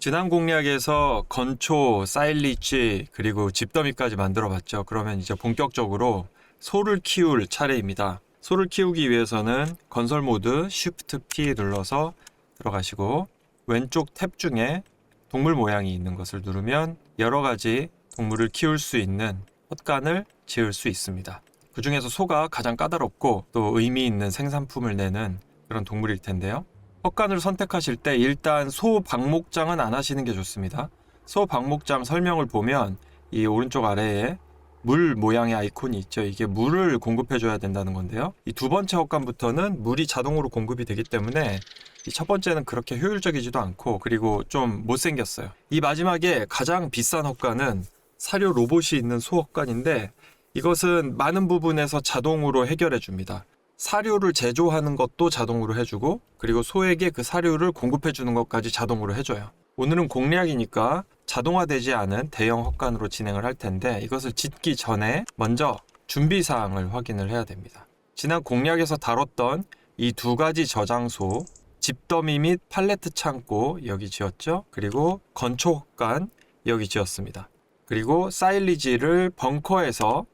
지난 공략에서 건초, 사일리지 그리고 집더미까지 만들어 봤죠. 그러면 이제 본격적으로 소를 키울 차례입니다. 소를 키우기 위해서는 건설 모드 Shift P 눌러서 들어가시고 왼쪽 탭 중에 동물 모양이 있는 것을 누르면 여러 가지 동물을 키울 수 있는 헛간을 지을 수 있습니다. 그 중에서 소가 가장 까다롭고 또 의미 있는 생산품을 내는 그런 동물일 텐데요. 헛간을 선택하실 때 일단 소 방목장은 안 하시는 게 좋습니다. 소 방목장 설명을 보면 이 오른쪽 아래에 물 모양의 아이콘이 있죠. 이게 물을 공급해 줘야 된다는 건데요. 이 두 번째 헛간부터는 물이 자동으로 공급이 되기 때문에 이 첫 번째는 그렇게 효율적이지도 않고 그리고 좀 못생겼어요. 이 마지막에 가장 비싼 헛간은 사료 로봇이 있는 소 헛간인데 이것은 많은 부분에서 자동으로 해결해 줍니다. 사료를 제조하는 것도 자동으로 해주고 그리고 소에게 그 사료를 공급해 주는 것까지 자동으로 해줘요. 오늘은 공략이니까 자동화되지 않은 대형 헛간으로 진행을 할 텐데 이것을 짓기 전에 먼저 준비 사항을 확인을 해야 됩니다. 지난 공략에서 다뤘던 이 두 가지 저장소 집더미 및 팔레트 창고 여기 지었죠. 그리고 건초 헛간 여기 지었습니다. 그리고 사일리지를 벙커에서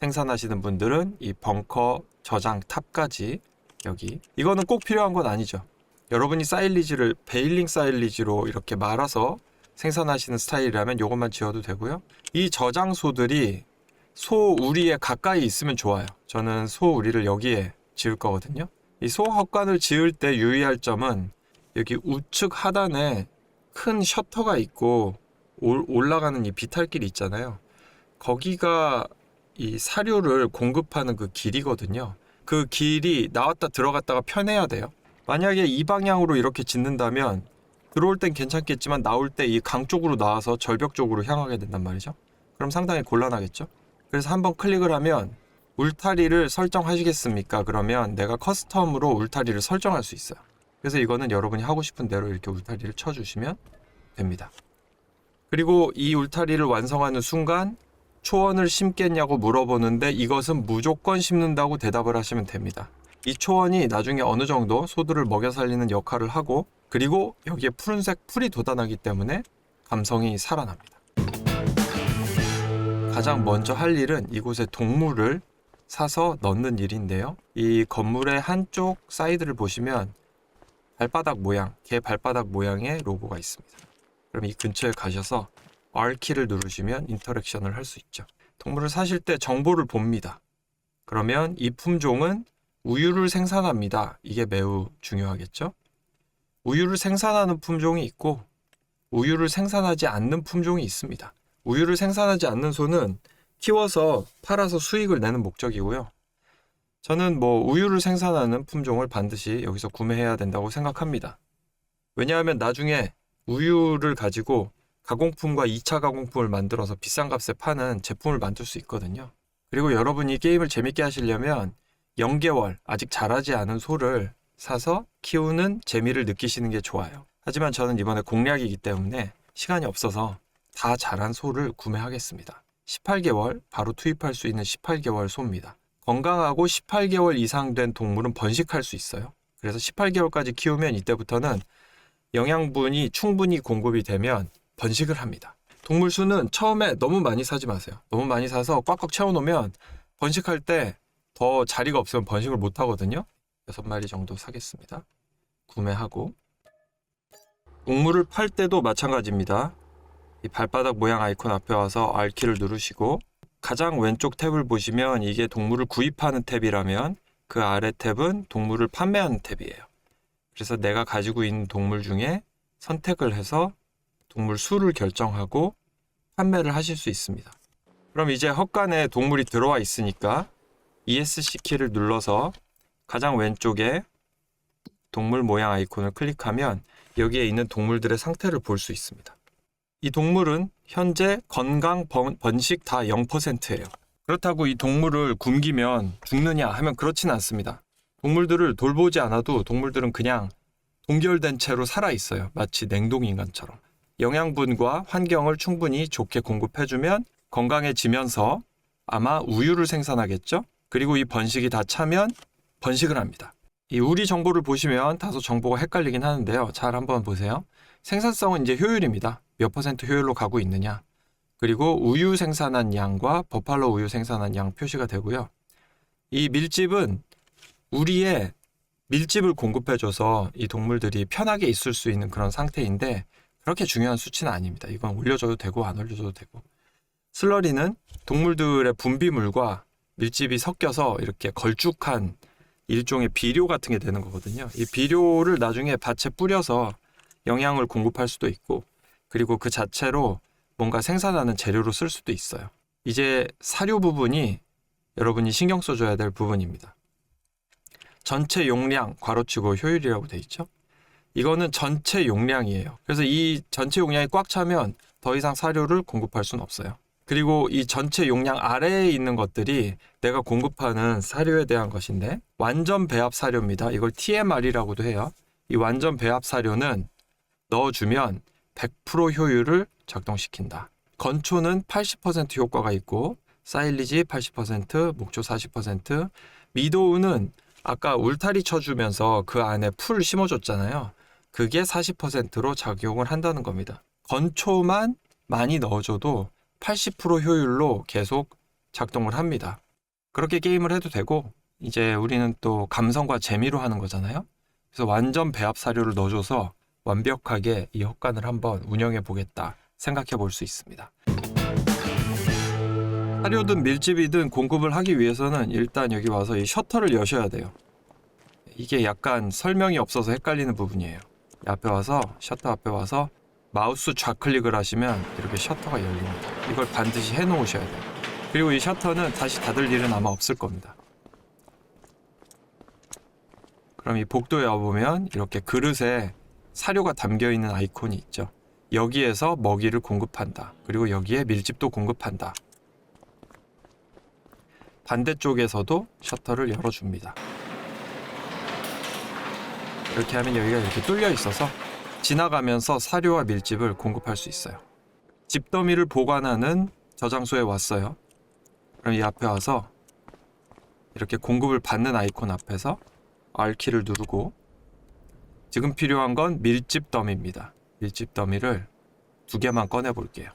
생산하시는 분들은 이 벙커 저장 탑까지 여기 이거는 꼭 필요한 건 아니죠. 여러분이 사일리지를 베일링 사일리지로 이렇게 말아서 생산하시는 스타일이라면 이것만 지어도 되고요. 이 저장소들이 소 우리에 가까이 있으면 좋아요. 저는 소 우리를 여기에 지을 거거든요. 이 소 헛간을 지을 때 유의할 점은 여기 우측 하단에 큰 셔터가 있고 올- 올라가는 이 비탈길이 있잖아요. 거기가 이 사료를 공급하는 그 길이거든요. 그 길이 나왔다 들어갔다가 편해야 돼요. 만약에 이 방향으로 이렇게 짓는다면 들어올 땐 괜찮겠지만 나올 때 이 강 쪽으로 나와서 절벽 쪽으로 향하게 된단 말이죠. 그럼 상당히 곤란하겠죠. 그래서 한번 클릭을 하면 울타리를 설정하시겠습니까? 그러면 내가 커스텀으로 울타리를 설정할 수 있어요. 그래서 이거는 여러분이 하고 싶은 대로 이렇게 울타리를 쳐주시면 됩니다. 그리고 이 울타리를 완성하는 순간 초원을 심겠냐고 물어보는데 이것은 무조건 심는다고 대답을 하시면 됩니다. 이 초원이 나중에 어느 정도 소들을 먹여 살리는 역할을 하고 그리고 여기에 푸른색 풀이 돋아나기 때문에 감성이 살아납니다. 가장 먼저 할 일은 이곳에 동물을 사서 넣는 일인데요. 이 건물의 한쪽 사이드를 보시면 발바닥 모양, 개 발바닥 모양의 로고가 있습니다. 그럼 이 근처에 가셔서 R키를 누르시면 인터랙션을 할 수 있죠. 동물을 사실 때 정보를 봅니다. 그러면 이 품종은 우유를 생산합니다. 이게 매우 중요하겠죠? 우유를 생산하는 품종이 있고 우유를 생산하지 않는 품종이 있습니다. 우유를 생산하지 않는 소는 키워서 팔아서 수익을 내는 목적이고요. 저는 뭐 우유를 생산하는 품종을 반드시 여기서 구매해야 된다고 생각합니다. 왜냐하면 나중에 우유를 가지고 가공품과 2차 가공품을 만들어서 비싼 값에 파는 제품을 만들 수 있거든요. 그리고 여러분이 게임을 재밌게 하시려면 0개월 아직 자라지 않은 소를 사서 키우는 재미를 느끼시는 게 좋아요. 하지만 저는 이번에 공략이기 때문에 시간이 없어서 다 자란 소를 구매하겠습니다. 18개월 바로 투입할 수 있는 18개월 소입니다. 건강하고 18개월 이상 된 동물은 번식할 수 있어요. 그래서 18개월까지 키우면 이때부터는 영양분이 충분히 공급이 되면 번식을 합니다. 동물 수는 처음에 너무 많이 사지 마세요. 너무 많이 사서 꽉꽉 채워놓으면 번식할 때 더 자리가 없으면 번식을 못 하거든요. 여섯 마리 정도 사겠습니다. 구매하고 동물을 팔 때도 마찬가지입니다. 이 발바닥 모양 아이콘 앞에 와서 R키를 누르시고 가장 왼쪽 탭을 보시면 이게 동물을 구입하는 탭이라면 그 아래 탭은 동물을 판매하는 탭이에요. 그래서 내가 가지고 있는 동물 중에 선택을 해서 동물 수를 결정하고 판매를 하실 수 있습니다. 그럼 이제 헛간에 동물이 들어와 있으니까 ESC 키를 눌러서 가장 왼쪽에 동물 모양 아이콘을 클릭하면 여기에 있는 동물들의 상태를 볼 수 있습니다. 이 동물은 현재 건강 번, 번식 다 0%예요. 그렇다고 이 동물을 굶기면 죽느냐 하면 그렇진 않습니다. 동물들을 돌보지 않아도 동물들은 그냥 동결된 채로 살아 있어요. 마치 냉동 인간처럼. 영양분과 환경을 충분히 좋게 공급해주면 건강해지면서 아마 우유를 생산하겠죠? 그리고 이 번식이 다 차면 번식을 합니다. 이 우리 정보를 보시면 다소 정보가 헷갈리긴 하는데요. 잘 한번 보세요. 생산성은 이제 효율입니다. 몇 퍼센트 효율로 가고 있느냐. 그리고 우유 생산한 양과 버팔로 우유 생산한 양 표시가 되고요. 이 밀집은 우리의 밀집을 공급해줘서 이 동물들이 편하게 있을 수 있는 그런 상태인데 그렇게 중요한 수치는 아닙니다. 이건 올려줘도 되고 안 올려줘도 되고 슬러리는 동물들의 분비물과 밀집이 섞여서 이렇게 걸쭉한 일종의 비료 같은 게 되는 거거든요. 이 비료를 나중에 밭에 뿌려서 영양을 공급할 수도 있고 그리고 그 자체로 뭔가 생산하는 재료로 쓸 수도 있어요. 이제 사료 부분이 여러분이 신경 써줘야 될 부분입니다. 전체 용량 괄호치고 효율이라고 돼 있죠. 이거는 전체 용량이에요. 그래서 이 전체 용량이 꽉 차면 더 이상 사료를 공급할 수는 없어요. 그리고 이 전체 용량 아래에 있는 것들이 내가 공급하는 사료에 대한 것인데 완전 배합 사료입니다. 이걸 TMR이라고도 해요. 이 완전 배합 사료는 넣어주면 100% 효율을 작동시킨다. 건초는 80% 효과가 있고 사일리지 80%, 목초 40%, 미도우는 아까 울타리 쳐주면서 그 안에 풀 심어줬잖아요. 그게 40%로 작용을 한다는 겁니다. 건초만 많이 넣어줘도 80% 효율로 계속 작동을 합니다. 그렇게 게임을 해도 되고 이제 우리는 또 감성과 재미로 하는 거잖아요. 그래서 완전 배합 사료를 넣어줘서 완벽하게 이 헛간을 한번 운영해 보겠다 생각해 볼 수 있습니다. 사료든 밀집이든 공급을 하기 위해서는 일단 여기 와서 이 셔터를 여셔야 돼요. 이게 약간 설명이 없어서 헷갈리는 부분이에요. 이 앞에 와서 셔터 앞에 와서 마우스 좌클릭을 하시면 이렇게 셔터가 열립니다. 이걸 반드시 해 놓으셔야 돼요. 그리고 이 셔터는 다시 닫을 일은 아마 없을 겁니다. 그럼 이 복도에 와보면 이렇게 그릇에 사료가 담겨 있는 아이콘이 있죠. 여기에서 먹이를 공급한다. 그리고 여기에 밀집도 공급한다. 반대쪽에서도 셔터를 열어줍니다. 이렇게 하면 여기가 이렇게 뚫려 있어서 지나가면서 사료와 밀집을 공급할 수 있어요. 집더미를 보관하는 저장소에 왔어요. 그럼 이 앞에 와서 이렇게 공급을 받는 아이콘 앞에서 R키를 누르고 지금 필요한 건 밀집 더미입니다. 밀집 더미를 두 개만 꺼내 볼게요.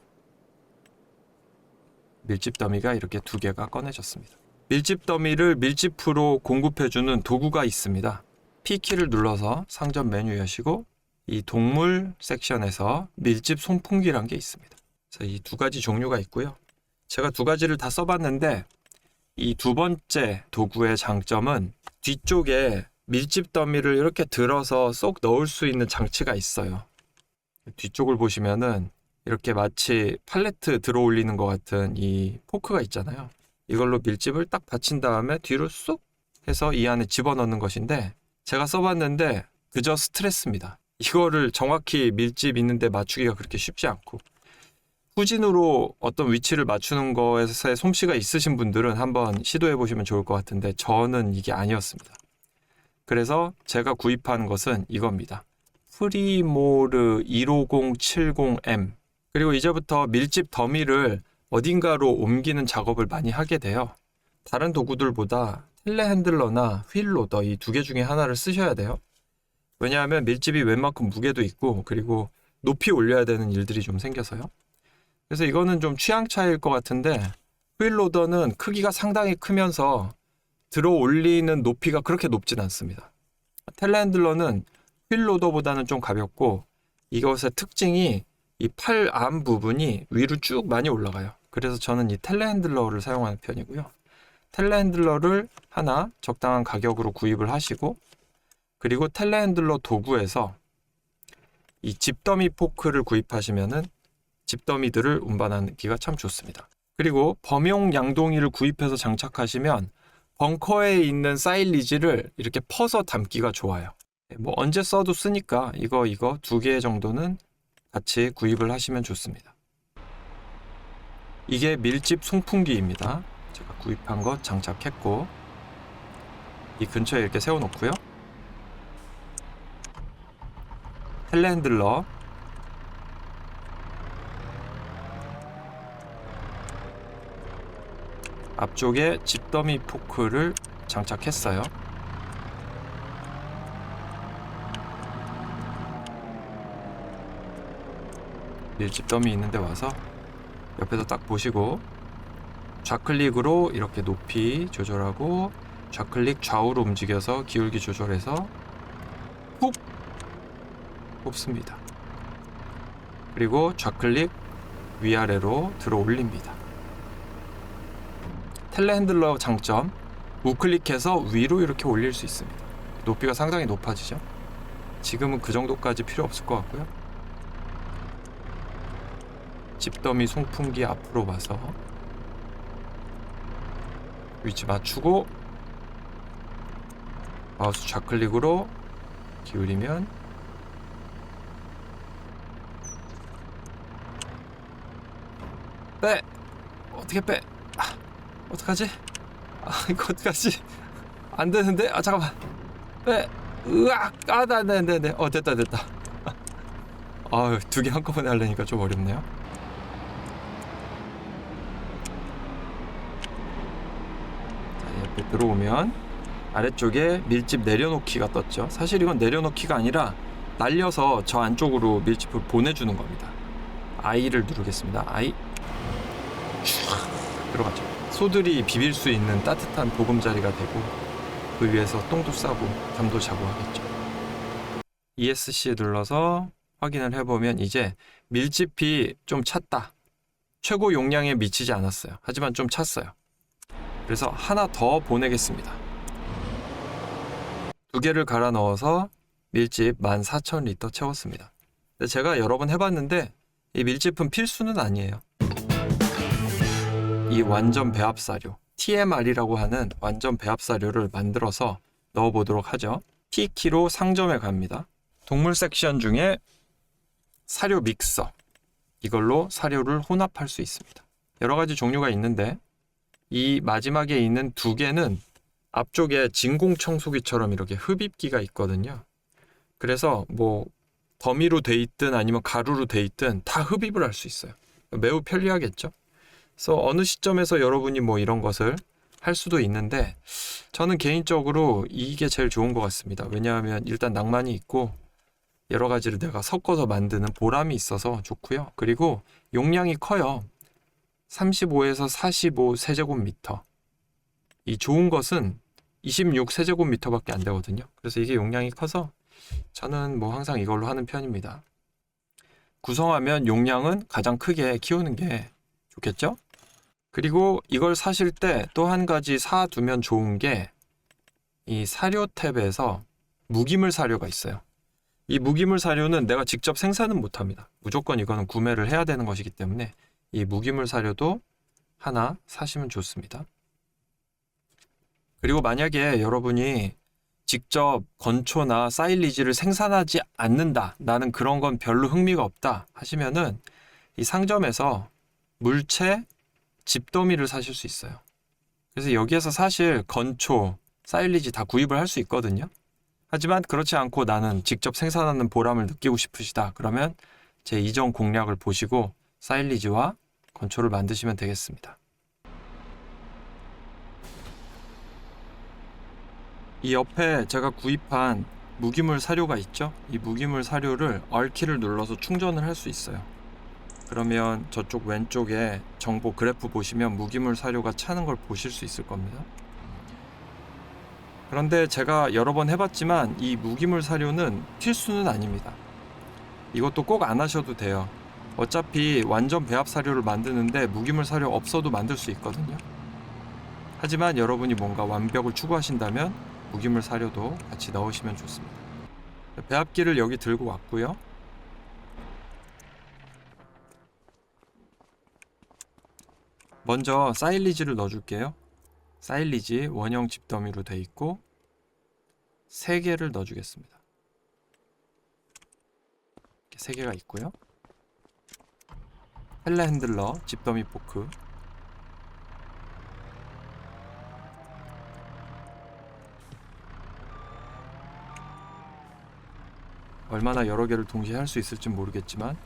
밀집 더미가 이렇게 두 개가 꺼내졌습니다. 밀집 더미를 밀집으로 공급해주는 도구가 있습니다. P키를 눌러서 상점 메뉴 여시고 이 동물 섹션에서 밀집 송풍기란 게 있습니다. 그래서 이 두 가지 종류가 있고요. 제가 두 가지를 다 써봤는데 이 두 번째 도구의 장점은 뒤쪽에 밀집 더미를 이렇게 들어서 쏙 넣을 수 있는 장치가 있어요. 뒤쪽을 보시면은 이렇게 마치 팔레트 들어 올리는 것 같은 이 포크가 있잖아요. 이걸로 밀집을 딱 받친 다음에 뒤로 쏙 해서 이 안에 집어넣는 것인데 제가 써봤는데 그저 스트레스입니다. 이거를 정확히 밀집 있는데 맞추기가 그렇게 쉽지 않고 후진으로 어떤 위치를 맞추는 거에서의 솜씨가 있으신 분들은 한번 시도해 보시면 좋을 것 같은데 저는 이게 아니었습니다. 그래서 제가 구입한 것은 이겁니다. 프리모르 15070M 그리고 이제부터 밀집 더미를 어딘가로 옮기는 작업을 많이 하게 돼요. 다른 도구들보다 텔레핸들러나 휠 로더 이 두 개 중에 하나를 쓰셔야 돼요. 왜냐하면 밀집이 웬만큼 무게도 있고 그리고 높이 올려야 되는 일들이 좀 생겨서요. 그래서 이거는 좀 취향 차이일 것 같은데 휠 로더는 크기가 상당히 크면서 들어 올리는 높이가 그렇게 높진 않습니다. 텔레핸들러는 휠 로더보다는 좀 가볍고 이것의 특징이 이 팔 암 부분이 위로 쭉 많이 올라가요. 그래서 저는 이 텔레핸들러를 사용하는 편이고요. 텔레핸들러를 하나 적당한 가격으로 구입을 하시고 그리고 텔레핸들러 도구에서 이 집더미 포크를 구입하시면은 집더미들을 운반하기가 참 좋습니다. 그리고 범용 양동이를 구입해서 장착하시면 벙커에 있는 사일리지를 이렇게 퍼서 담기가 좋아요. 뭐 언제 써도 쓰니까 이거 이거 두 개 정도는 같이 구입을 하시면 좋습니다. 이게 밀집 송풍기입니다. 제가 구입한 거 장착했고 이 근처에 이렇게 세워놓고요. 텔레핸들러 앞쪽에 집더미 포크를 장착했어요. 밀집 덤이 있는데 와서 옆에서 딱 보시고 좌클릭으로 이렇게 높이 조절하고 좌클릭 좌우로 움직여서 기울기 조절해서 푹 뽑습니다. 그리고 좌클릭 위아래로 들어 올립니다. 텔레핸들러 장점 우클릭해서 위로 이렇게 올릴 수 있습니다. 높이가 상당히 높아지죠. 지금은 그 정도까지 필요 없을 것 같고요. 집더미 송풍기 앞으로 와서 위치 맞추고 마우스 좌클릭으로 기울이면 빼! 어떻게 빼? 아, 어떡하지? 아 이거 어떡하지? 안 되는데? 아 잠깐만. 빼! 으악! 아나네네네. 어 됐다 됐다. 아유 두 개 한꺼번에 하려니까 좀 어렵네요 자 옆에 들어오면 아래쪽에 밀집 내려놓기가 떴죠. 사실 이건 내려놓기가 아니라 날려서 저 안쪽으로 밀집을 보내주는 겁니다. I를 누르겠습니다. I. 촤악 들어갔죠. 소들이 비빌 수 있는 따뜻한 보금자리가 되고 그 위에서 똥도 싸고 잠도 자고 하겠죠. ESC 눌러서 확인을 해보면 이제 밀집이 좀 찼다. 최고 용량에 미치지 않았어요. 하지만 좀 찼어요 그래서 하나 더 보내겠습니다 두 개를 갈아 넣어서 밀집 14,000리터 채웠습니다 제가 여러 번 해봤는데 이 밀집은 필수는 아니에요 이 완전 배합 사료 TMR이라고 하는 완전 배합 사료를 만들어서 넣어보도록 하죠. T키로 상점에 갑니다. 동물 섹션 중에 사료 믹서 이걸로 사료를 혼합할 수 있습니다. 여러 가지 종류가 있는데 이 마지막에 있는 두 개는 앞쪽에 진공 청소기처럼 이렇게 흡입기가 있거든요. 그래서 뭐 더미로 돼 있든 아니면 가루로 돼 있든 다 흡입을 할 수 있어요. 매우 편리하겠죠? 그래서 어느 시점에서 여러분이 뭐 이런 것을 할 수도 있는데 저는 개인적으로 이게 제일 좋은 것 같습니다. 왜냐하면 일단 낭만이 있고 여러 가지를 내가 섞어서 만드는 보람이 있어서 좋고요. 그리고 용량이 커요. 35에서 45 세제곱미터. 이 좋은 것은 26 세제곱미터밖에 안 되거든요. 그래서 이게 용량이 커서 저는 뭐 항상 이걸로 하는 편입니다. 구성하면 용량은 가장 크게 키우는 게 좋겠죠? 그리고 이걸 사실 때 또 한 가지 사두면 좋은 게 이 사료 탭에서 무기물 사료가 있어요. 이 무기물 사료는 내가 직접 생산은 못 합니다. 무조건 이거는 구매를 해야 되는 것이기 때문에 이 무기물 사료도 하나 사시면 좋습니다. 그리고 만약에 여러분이 직접 건초나 사일리지를 생산하지 않는다. 나는 그런 건 별로 흥미가 없다. 하시면은 이 상점에서 물체 집더미를 사실 수 있어요. 그래서 여기에서 사실 건초, 사일리지 다 구입을 할 수 있거든요. 하지만 그렇지 않고 나는 직접 생산하는 보람을 느끼고 싶으시다. 그러면 제 이전 공략을 보시고 사일리지와 건초를 만드시면 되겠습니다. 이 옆에 제가 구입한 무기물 사료가 있죠? 이 무기물 사료를 R키를 눌러서 충전을 할 수 있어요. 그러면 저쪽 왼쪽에 정보 그래프 보시면 무기물 사료가 차는 걸 보실 수 있을 겁니다. 그런데 제가 여러 번 해봤지만 이 무기물 사료는 필수는 아닙니다. 이것도 꼭 안 하셔도 돼요. 어차피 완전 배합 사료를 만드는데 무기물 사료 없어도 만들 수 있거든요. 하지만 여러분이 뭔가 완벽을 추구하신다면 무기물 사료도 같이 넣으시면 좋습니다. 배합기를 여기 들고 왔고요. 먼저 사일리지를 넣어줄게요. 사일리지 원형 집더미로 돼 있고 3개를 넣어주겠습니다. 이렇게 3개가 있고요. 헬레핸들러 집더미 포크 얼마나 여러 개를 동시에 할 수 있을지 모르겠지만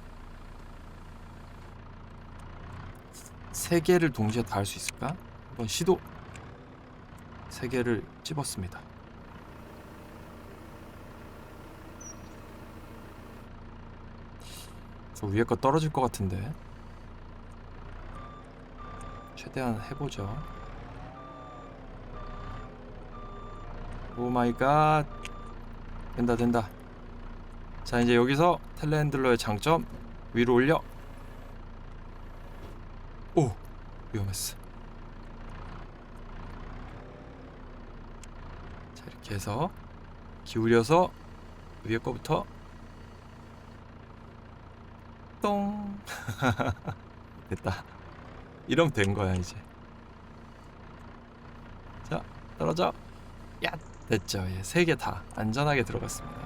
세 개를 동시에 다 할 수 있을까? 한번 시도. 세 개를 찝었습니다. 저 위에 거 떨어질 것 같은데. 최대한 해보죠. 오 마이 갓. 된다 된다. 자 이제 여기서 텔레핸들러의 장점 위로 올려. 오 위험했어. 자 이렇게 해서 기울여서 위에 거부터 똥 됐다. 이러면 된 거야 이제. 자 떨어져. 야 됐죠. 예, 세개 다 안전하게 들어갔습니다.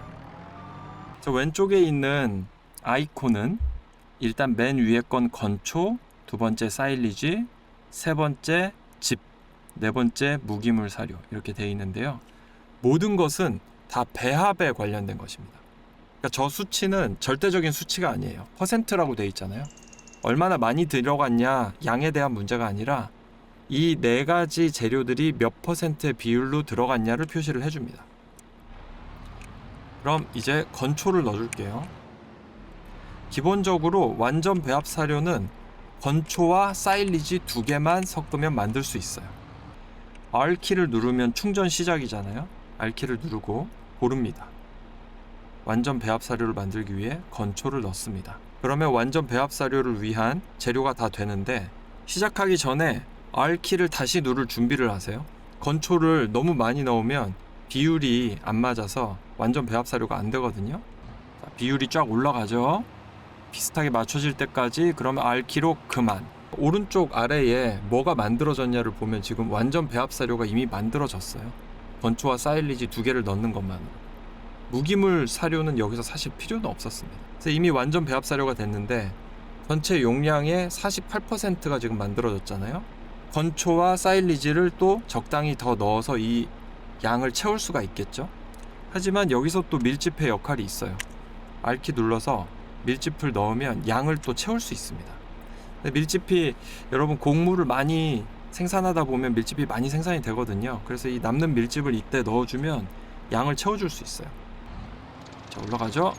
저 왼쪽에 있는 아이콘은 일단 맨 위에 건 건초, 두 번째 사일리지, 세 번째 집, 네 번째 무기물 사료 이렇게 되어 있는데요. 모든 것은 다 배합에 관련된 것입니다. 그러니까 저 수치는 절대적인 수치가 아니에요. 퍼센트라고 되어 있잖아요. 얼마나 많이 들어갔냐 양에 대한 문제가 아니라 이 네 가지 재료들이 몇 퍼센트의 비율로 들어갔냐를 표시를 해줍니다. 그럼 이제 건초를 넣어줄게요. 기본적으로 완전 배합 사료는 건초와 사일리지 두 개만 섞으면 만들 수 있어요. R키를 누르면 충전 시작이잖아요. R키를 누르고 고릅니다. 완전 배합 사료를 만들기 위해 건초를 넣습니다. 그러면 완전 배합 사료를 위한 재료가 다 되는데 시작하기 전에 R키를 다시 누를 준비를 하세요. 건초를 너무 많이 넣으면 비율이 안 맞아서 완전 배합 사료가 안 되거든요. 자, 비율이 쫙 올라가죠. 비슷하게 맞춰질 때까지 그러면 R키로 그만. 오른쪽 아래에 뭐가 만들어졌냐를 보면 지금 완전 배합 사료가 이미 만들어졌어요. 건초와 사일리지 두 개를 넣는 것만으로. 무기물 사료는 여기서 사실 필요는 없었습니다. 이미 완전 배합 사료가 됐는데 전체 용량의 48%가 지금 만들어졌잖아요. 건초와 사일리지를 또 적당히 더 넣어서 이 양을 채울 수가 있겠죠. 하지만 여기서 또 밀집의 역할이 있어요. R키 눌러서 밀집을 넣으면 양을 또 채울 수 있습니다. 밀집이 여러분 곡물을 많이 생산하다 보면 밀집이 많이 생산이 되거든요. 그래서 이 남는 밀집을 이때 넣어주면 양을 채워줄 수 있어요. 자 올라가죠.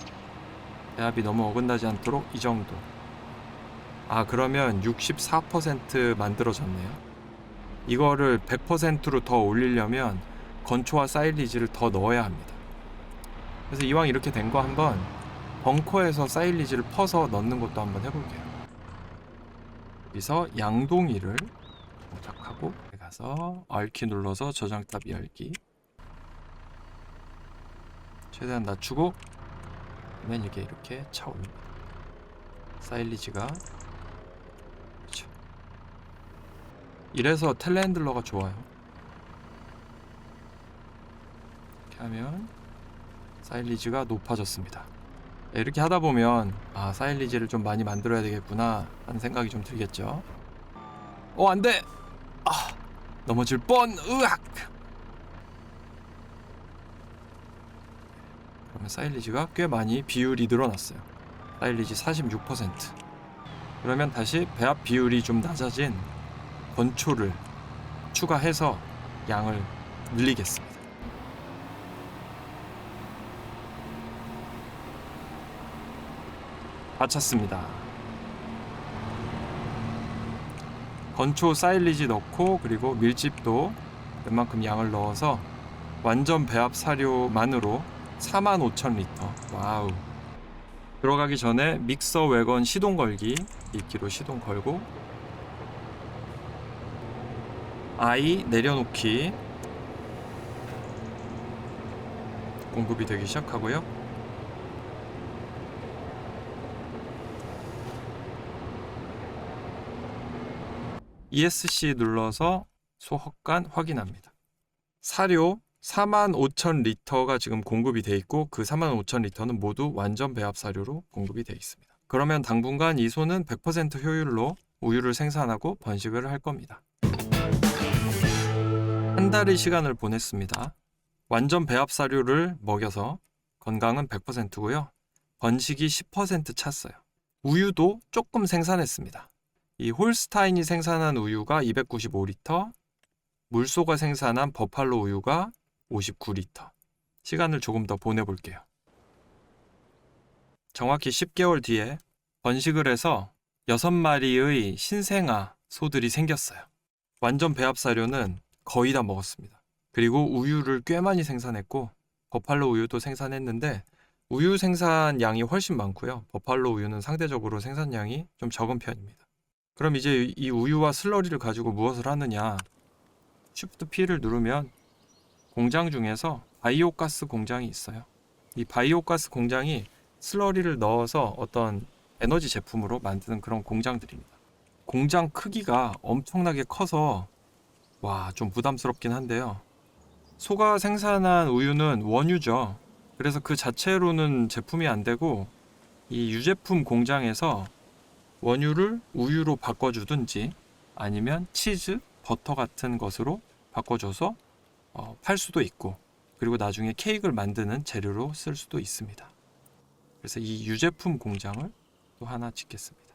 배합이 너무 어긋나지 않도록 이 정도. 아 그러면 64% 만들어졌네요. 이거를 100%로 더 올리려면 건초와 사일리지를 더 넣어야 합니다. 그래서 이왕 이렇게 된 거 한번 벙커에서 사일리지를 퍼서 넣는 것도 한번 해볼게요. 여기서 양동이를 장착하고 가서 R키 눌러서 저장 탑 열기 최대한 낮추고 그러면 이게 이렇게 차오릅니다. 사일리지가 그렇죠. 이래서 텔레핸들러가 좋아요. 이렇게 하면 사일리지가 높아졌습니다. 네, 이렇게 하다 보면 아 사일리지를 좀 많이 만들어야 되겠구나 하는 생각이 좀 들겠죠. 어 안돼. 아 넘어질 뻔. 으악. 그러면 사일리지가 꽤 많이 비율이 늘어났어요. 사일리지 46%. 그러면 다시 배합 비율이 좀 낮아진 건초를 추가해서 양을 늘리겠습니다. 마쳤습니다. 건초 사일리지 넣고 그리고 밀집도 웬만큼 양을 넣어서 완전 배합 사료만으로 45,000리터. 와우. 들어가기 전에 믹서 외건 시동 걸기 2kg 시동 걸고 아이 내려놓기 공급이 되기 시작하고요. ESC 눌러서 소헛간 확인합니다. 사료 45,000리터가 지금 공급이 돼 있고 그 45,000리터는 모두 완전 배합 사료로 공급이 돼 있습니다. 그러면 당분간 이 소는 100% 효율로 우유를 생산하고 번식을 할 겁니다. 한 달의 시간을 보냈습니다. 완전 배합 사료를 먹여서 건강은 100%고요. 번식이 10% 찼어요. 우유도 조금 생산했습니다. 이 홀스타인이 생산한 우유가 295리터, 물소가 생산한 버팔로 우유가 59리터. 시간을 조금 더 보내볼게요. 정확히 10개월 뒤에 번식을 해서 6마리의 신생아 소들이 생겼어요. 완전 배합사료는 거의 다 먹었습니다. 그리고 우유를 꽤 많이 생산했고 버팔로 우유도 생산했는데 우유 생산량이 훨씬 많고요. 버팔로 우유는 상대적으로 생산량이 좀 적은 편입니다. 그럼 이제 이 우유와 슬러리를 가지고 무엇을 하느냐? Shift P를 누르면 공장 중에서 바이오가스 공장이 있어요. 이 바이오가스 공장이 슬러리를 넣어서 어떤 에너지 제품으로 만드는 그런 공장들입니다. 공장 크기가 엄청나게 커서 와, 좀 부담스럽긴 한데요. 소가 생산한 우유는 원유죠. 그래서 그 자체로는 제품이 안 되고 이 유제품 공장에서 원유를 우유로 바꿔주든지 아니면 치즈, 버터 같은 것으로 바꿔줘서 어, 팔 수도 있고 그리고 나중에 케이크를 만드는 재료로 쓸 수도 있습니다. 그래서 이 유제품 공장을 또 하나 짓겠습니다.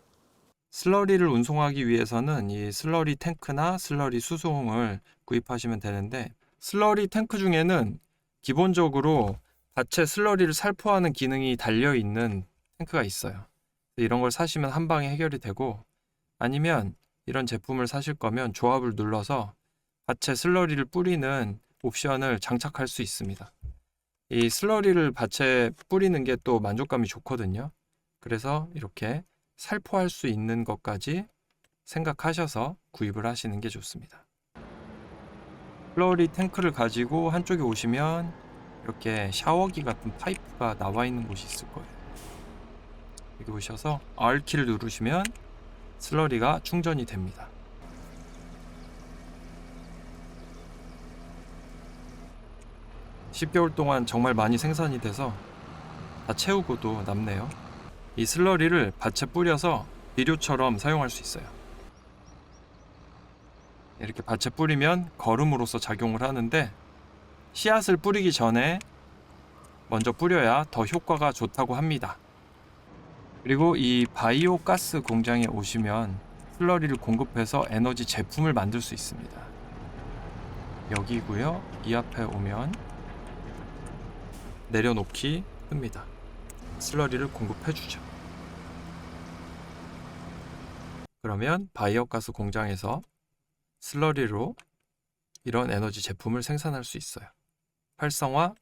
슬러리를 운송하기 위해서는 이 슬러리 탱크나 슬러리 수송을 구입하시면 되는데 슬러리 탱크 중에는 기본적으로 밭에 슬러리를 살포하는 기능이 달려 있는 탱크가 있어요. 이런 걸 사시면 한 방에 해결이 되고 아니면 이런 제품을 사실 거면 조합을 눌러서 밭에 슬러리를 뿌리는 옵션을 장착할 수 있습니다. 이 슬러리를 밭에 뿌리는 게 또 만족감이 좋거든요. 그래서 이렇게 살포할 수 있는 것까지 생각하셔서 구입을 하시는 게 좋습니다. 슬러리 탱크를 가지고 한쪽에 오시면 이렇게 샤워기 같은 파이프가 나와 있는 곳이 있을 거예요. 여기 오셔서 R키를 누르시면 슬러리가 충전이 됩니다. (10개월) 동안 정말 많이 생산이 돼서 다 채우고도 남네요. 이 슬러리를 밭에 뿌려서 비료처럼 사용할 수 있어요. 이렇게 밭에 뿌리면 거름으로서 작용을 하는데 씨앗을 뿌리기 전에 먼저 뿌려야 더 효과가 좋다고 합니다. 그리고 이 바이오 가스 공장에 오시면 슬러리를 공급해서 에너지 제품을 만들 수 있습니다. 여기고요. 이 앞에 오면 내려놓기 뜹니다. 슬러리를 공급해 주죠. 그러면 바이오가스 공장에서 슬러리로 이런 에너지 제품을 생산할 수 있어요. 활성화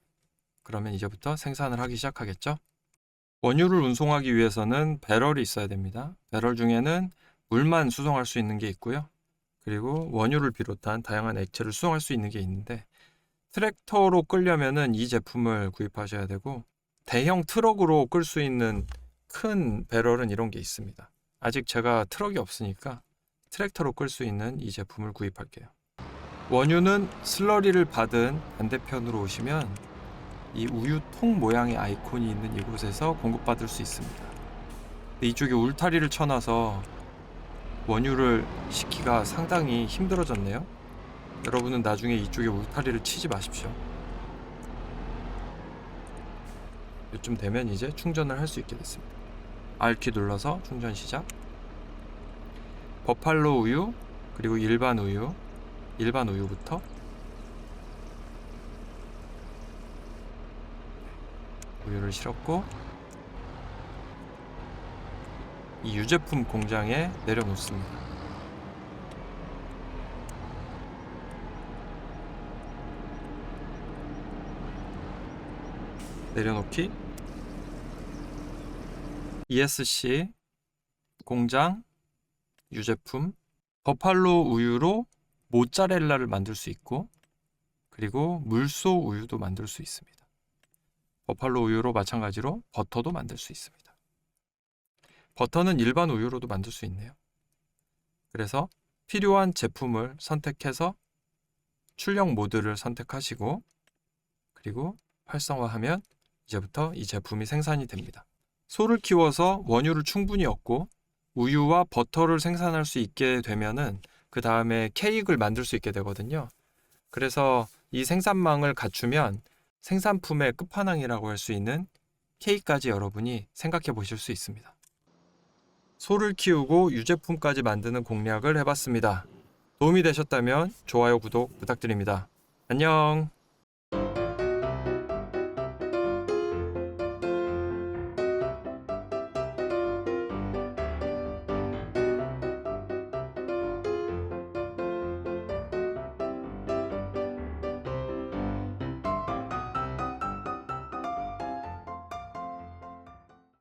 그러면 이제부터 생산을 하기 시작하겠죠. 원유를 운송하기 위해서는 배럴이 있어야 됩니다. 배럴 중에는 물만 수송할 수 있는 게 있고요. 그리고 원유를 비롯한 다양한 액체를 수송할 수 있는 게 있는데 트랙터로 끌려면은 이 제품을 구입하셔야 되고 대형 트럭으로 끌 수 있는 큰 배럴은 이런 게 있습니다. 아직 제가 트럭이 없으니까 트랙터로 끌 수 있는 이 제품을 구입할게요. 원유는 슬러리를 받은 반대편으로 오시면 이 우유통 모양의 아이콘이 있는 이곳에서 공급받을 수 있습니다. 이쪽에 울타리를 쳐놔서 원유를 싣기가 상당히 힘들어졌네요. 여러분은 나중에 이쪽에 울타리를 치지 마십시오. 이쯤 되면 이제 충전을 할 수 있게 됐습니다. R키 눌러서 충전 시작. 버팔로 우유 그리고 일반 우유 일반 우유부터 우유를 실었고 이 유제품 공장에 내려놓습니다. 내려놓기 ESC 공장 유제품 버팔로 우유로 모짜렐라를 만들 수 있고 그리고 물소 우유도 만들 수 있습니다. 버팔로 우유로 마찬가지로 버터도 만들 수 있습니다. 버터는 일반 우유로도 만들 수 있네요. 그래서 필요한 제품을 선택해서 출력 모드를 선택하시고 그리고 활성화하면 이제부터 이 제품이 생산이 됩니다. 소를 키워서 원유를 충분히 얻고 우유와 버터를 생산할 수 있게 되면은 그 다음에 케이크를 만들 수 있게 되거든요. 그래서 이 생산망을 갖추면 생산품의 끝판왕이라고 할 수 있는 케이크까지 여러분이 생각해 보실 수 있습니다. 소를 키우고 유제품까지 만드는 공략을 해봤습니다. 도움이 되셨다면 좋아요, 구독 부탁드립니다. 안녕!